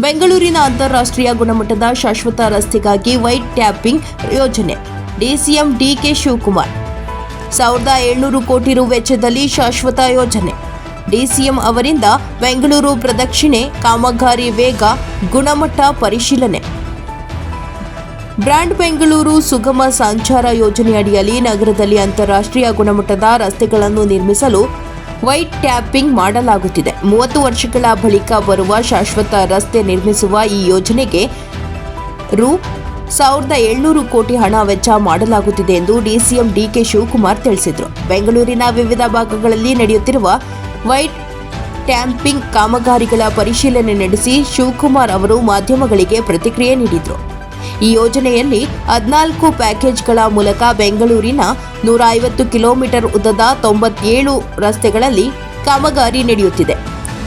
ಬೆಂಗಳೂರಿನ ಅಂತಾರಾಷ್ಟ್ರೀಯ ಗುಣಮಟ್ಟದ ಶಾಶ್ವತ ರಸ್ತೆಗಾಗಿ ವೈಟ್ ಟ್ಯಾಪಿಂಗ್ ಯೋಜನೆ. DCM DK Shivakumar. ಸಾವಿರದ ಏಳ್ನೂರು ಕೋಟಿ ರು ವೆಚ್ಚದಲ್ಲಿ ಶಾಶ್ವತ ಯೋಜನೆ. ಡಿಸಿಎಂ ಅವರಿಂದ ಬೆಂಗಳೂರು ಪ್ರದಕ್ಷಿಣೆ, ಕಾಮಗಾರಿ ವೇಗ, ಗುಣಮಟ್ಟ ಪರಿಶೀಲನೆ. ಬ್ರ್ಯಾಂಡ್ ಬೆಂಗಳೂರು ಸುಗಮ ಸಂಚಾರ ಯೋಜನೆಯಡಿಯಲ್ಲಿ ನಗರದಲ್ಲಿ ಅಂತಾರಾಷ್ಟ್ರೀಯ ಗುಣಮಟ್ಟದ ರಸ್ತೆಗಳನ್ನು ನಿರ್ಮಿಸಲು ವೈಟ್ ಟ್ಯಾಪಿಂಗ್ ಮಾಡಲಾಗುತ್ತಿದೆ. ಮೂವತ್ತು ವರ್ಷಗಳ ಬಳಿಕ ಬರುವ ಶಾಶ್ವತ ರಸ್ತೆ ನಿರ್ಮಿಸುವ ಈ ಯೋಜನೆಗೆ ರು ಸಾವಿರದ ಏಳ್ನೂರು ಕೋಟಿ ಹಣ ವೆಚ್ಚ ಮಾಡಲಾಗುತ್ತಿದೆ ಎಂದು ಡಿಸಿಎಂ ಡಿಕೆ ಶಿವಕುಮಾರ್ ತಿಳಿಸಿದರು. ಬೆಂಗಳೂರಿನ ವಿವಿಧ ಭಾಗಗಳಲ್ಲಿ ನಡೆಯುತ್ತಿರುವ ವೈಟ್ ಟ್ಯಾಂಪಿಂಗ್ ಕಾಮಗಾರಿಗಳ ಪರಿಶೀಲನೆ ನಡೆಸಿ ಶಿವಕುಮಾರ್ ಅವರು ಮಾಧ್ಯಮಗಳಿಗೆ ಪ್ರತಿಕ್ರಿಯೆ ನೀಡಿದರು. ಈ ಯೋಜನೆಯಲ್ಲಿ ಹದಿನಾಲ್ಕು ಪ್ಯಾಕೇಜ್ಗಳ ಮೂಲಕ ಬೆಂಗಳೂರಿನ ನೂರ ಐವತ್ತು ಕಿಲೋಮೀಟರ್ ಉದ್ದದ ತೊಂಬತ್ತೇಳು ರಸ್ತೆಗಳಲ್ಲಿ ಕಾಮಗಾರಿ ನಡೆಯುತ್ತಿದೆ.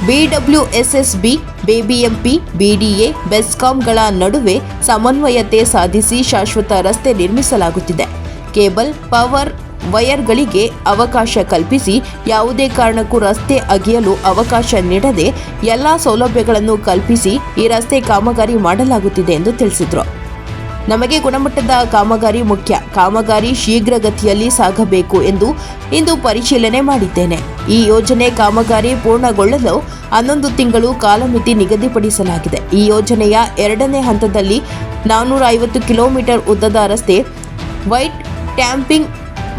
ಬಿಡಬ್ಲ್ಯೂಎಸ್ಎಸ್ಬಿ ಬಿಬಿಎಂಪಿ, ಬಿಡಿಎ, ಬೆಸ್ಕಾಂಗಳ ನಡುವೆ ಸಮನ್ವಯತೆ ಸಾಧಿಸಿ ಶಾಶ್ವತ ರಸ್ತೆ ನಿರ್ಮಿಸಲಾಗುತ್ತಿದೆ. ಕೇಬಲ್, ಪವರ್ ವಯರ್ಗಳಿಗೆ ಅವಕಾಶ ಕಲ್ಪಿಸಿ ಯಾವುದೇ ಕಾರಣಕ್ಕೂ ರಸ್ತೆ ಅಗೆಯಲು ಅವಕಾಶ ನೀಡದೆ ಎಲ್ಲ ಸೌಲಭ್ಯಗಳನ್ನು ಕಲ್ಪಿಸಿ ಈ ರಸ್ತೆ ಕಾಮಗಾರಿ ಮಾಡಲಾಗುತ್ತಿದೆ ಎಂದು ತಿಳಿಸಿದರು. ನಮಗೆ ಗುಣಮಟ್ಟದ ಕಾಮಗಾರಿ ಮುಖ್ಯ. ಕಾಮಗಾರಿ ಶೀಘ್ರಗತಿಯಲ್ಲಿ ಸಾಗಬೇಕು ಎಂದು ಇಂದು ಪರಿಶೀಲನೆ ಮಾಡಿದ್ದೇನೆ. ಈ ಯೋಜನೆ ಕಾಮಗಾರಿ ಪೂರ್ಣಗೊಳ್ಳಲು ಹನ್ನೊಂದು ತಿಂಗಳು ಕಾಲಮಿತಿ ನಿಗದಿಪಡಿಸಲಾಗಿದೆ. ಈ ಯೋಜನೆಯ ಎರಡನೇ ಹಂತದಲ್ಲಿ ನಾನ್ನೂರ ಐವತ್ತು ಕಿಲೋಮೀಟರ್ ಉದ್ದದ ರಸ್ತೆ ವೈಟ್ ಟ್ಯಾಂಪಿಂಗ್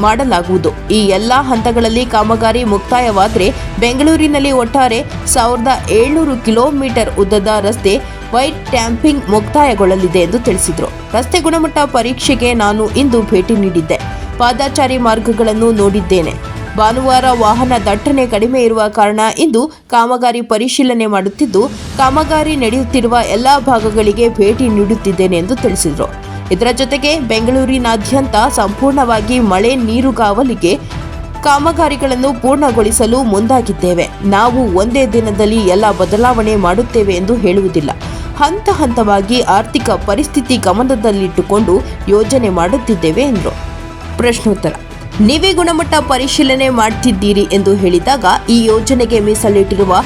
ಮಾಡಲಾಗುವುದು. ಈ ಎಲ್ಲ ಹಂತಗಳಲ್ಲಿ ಕಾಮಗಾರಿ ಮುಕ್ತಾಯವಾದರೆ ಬೆಂಗಳೂರಿನಲ್ಲಿ ಒಟ್ಟಾರೆ ಸಾವಿರದ ಏಳ್ನೂರು ಕಿಲೋಮೀಟರ್ ಉದ್ದದ ರಸ್ತೆ ವೈಟ್ ಟ್ಯಾಂಪಿಂಗ್ ಮುಕ್ತಾಯಗೊಳ್ಳಲಿದೆ ಎಂದು ತಿಳಿಸಿದರು. ರಸ್ತೆ ಗುಣಮಟ್ಟ ಪರೀಕ್ಷೆಗೆ ನಾನು ಇಂದು ಭೇಟಿ ನೀಡಿದ್ದೆ. ಪಾದಾಚಾರಿ ಮಾರ್ಗಗಳನ್ನು ನೋಡಿದ್ದೇನೆ. ಭಾನುವಾರ ವಾಹನ ದಟ್ಟಣೆ ಕಡಿಮೆ ಇರುವ ಕಾರಣ ಇಂದು ಕಾಮಗಾರಿ ಪರಿಶೀಲನೆ ಮಾಡುತ್ತಿದ್ದು, ಕಾಮಗಾರಿ ನಡೆಯುತ್ತಿರುವ ಎಲ್ಲ ಭಾಗಗಳಿಗೆ ಭೇಟಿ ನೀಡುತ್ತಿದ್ದೇನೆ ಎಂದು ತಿಳಿಸಿದರು. ಇದರ ಜೊತೆಗೆ ಬೆಂಗಳೂರಿನಾದ್ಯಂತ ಸಂಪೂರ್ಣವಾಗಿ ಮಳೆ ನೀರುಗಾವಲಿಗೆ ಕಾಮಗಾರಿಗಳನ್ನು ಪೂರ್ಣಗೊಳಿಸಲು ಮುಂದಾಗಿದ್ದೇವೆ. ನಾವು ಒಂದೇ ದಿನದಲ್ಲಿ ಎಲ್ಲ ಬದಲಾವಣೆ ಮಾಡುತ್ತೇವೆ ಎಂದು ಹೇಳುವುದಿಲ್ಲ. ಹಂತ ಹಂತವಾಗಿ ಆರ್ಥಿಕ ಪರಿಸ್ಥಿತಿ ಗಮನದಲ್ಲಿಟ್ಟುಕೊಂಡು ಯೋಜನೆ ಮಾಡುತ್ತಿದ್ದೇವೆ ಎಂದರು. ಪ್ರಶ್ನೋತ್ತರ, ನೀವೇ ಗುಣಮಟ್ಟ ಪರಿಶೀಲನೆ ಮಾಡ್ತಿದ್ದೀರಿ ಎಂದು ಹೇಳಿದಾಗ ಈ ಯೋಜನೆಗೆ ಮೀಸಲಿಟ್ಟಿರುವ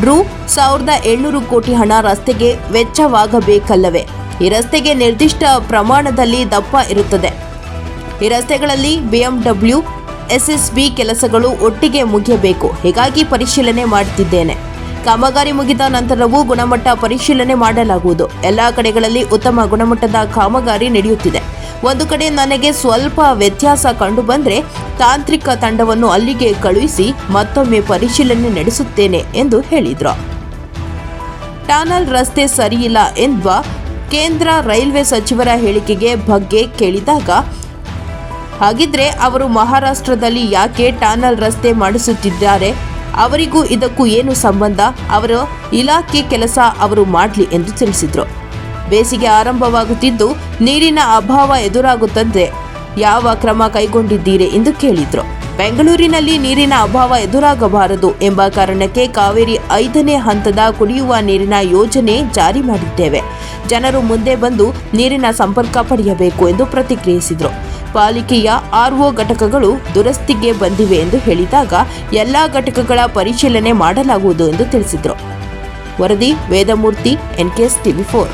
ರು ಸಾವಿರದ ಏಳ್ನೂರು ಕೋಟಿ ಹಣ ರಸ್ತೆಗೆ ವೆಚ್ಚವಾಗಬೇಕಲ್ಲವೇ? ಈ ರಸ್ತೆಗೆ ನಿರ್ದಿಷ್ಟ ಪ್ರಮಾಣದಲ್ಲಿ ದಪ್ಪ ಇರುತ್ತದೆ. ಈ ರಸ್ತೆಗಳಲ್ಲಿ ಬಿಎಂಡಬ್ಲ್ಯೂ, ಎಸ್ಎಸ್ಬಿ ಕೆಲಸಗಳು ಒಟ್ಟಿಗೆ ಮುಗಿಯಬೇಕು. ಹೀಗಾಗಿ ಪರಿಶೀಲನೆ ಮಾಡುತ್ತಿದ್ದೇನೆ ಕಾಮಗಾರಿ ಮುಗಿದ ನಂತರವೂ ಗುಣಮಟ್ಟ ಪರಿಶೀಲನೆ ಮಾಡಲಾಗುವುದು. ಎಲ್ಲ ಕಡೆಗಳಲ್ಲಿ ಉತ್ತಮ ಗುಣಮಟ್ಟದ ಕಾಮಗಾರಿ ನಡೆಯುತ್ತಿದೆ. ಒಂದು ಕಡೆ ನನಗೆ ಸ್ವಲ್ಪ ವ್ಯತ್ಯಾಸ ಕಂಡುಬಂದರೆ ತಾಂತ್ರಿಕ ತಂಡವನ್ನು ಅಲ್ಲಿಗೆ ಕಳುಹಿಸಿ ಮತ್ತೊಮ್ಮೆ ಪರಿಶೀಲನೆ ನಡೆಸುತ್ತೇನೆ ಎಂದು ಹೇಳಿದರು. ಟಾನಲ್ ರಸ್ತೆ ಸರಿಯಿಲ್ಲ ಎಂಬ ಕೇಂದ್ರ ರೈಲ್ವೆ ಸಚಿವರ ಹೇಳಿಕೆಗೆ ಬಗ್ಗೆ ಕೇಳಿದಾಗ, ಹಾಗಿದ್ರೆ ಅವರು ಮಹಾರಾಷ್ಟ್ರದಲ್ಲಿ ಯಾಕೆ ಟಾನಲ್ ರಸ್ತೆ ಮಾಡಿಸುತ್ತಿದ್ದಾರೆ? ಅವರಿಗೂ ಇದಕ್ಕೂ ಏನು ಸಂಬಂಧ? ಅವರ ಇಲಾಖೆ ಕೆಲಸ ಅವರು ಮಾಡಲಿ ಎಂದು ತಿಳಿಸಿದರು. ಬೇಸಿಗೆ ಆರಂಭವಾಗುತ್ತಿದ್ದು ನೀರಿನ ಅಭಾವ ಎದುರಾಗುತ್ತದೆ ಯಾವ ಕ್ರಮ ಕೈಗೊಂಡಿದ್ದೀರಿ ಎಂದು ಕೇಳಿದರು. ಬೆಂಗಳೂರಿನಲ್ಲಿ ನೀರಿನ ಅಭಾವ ಎದುರಾಗಬಾರದು ಎಂಬ ಕಾರಣಕ್ಕೆ ಕಾವೇರಿ ಐದನೇ ಹಂತದ ಕುಡಿಯುವ ನೀರಿನ ಯೋಜನೆ ಜಾರಿ ಮಾಡಿದ್ದೇವೆ. ಜನರು ಮುಂದೆ ಬಂದು ನೀರಿನ ಸಂಪರ್ಕ ಪಡೆಯಬೇಕು ಎಂದು ಪ್ರತಿಕ್ರಿಯಿಸಿದರು. ಪಾಲಿಕೆಯ ಆರ್ಒ ಘಟಕಗಳು ದುರಸ್ತಿಗೆ ಬಂದಿವೆ ಎಂದು ಹೇಳಿದಾಗ ಎಲ್ಲ ಘಟಕಗಳ ಪರಿಶೀಲನೆ ಮಾಡಲಾಗುವುದು ಎಂದು ತಿಳಿಸಿದರು. ವರದಿ, ವೇದಮೂರ್ತಿ ಎನ್ಕೆಎಸ್ ಟಿವಿ ಫೋರ್.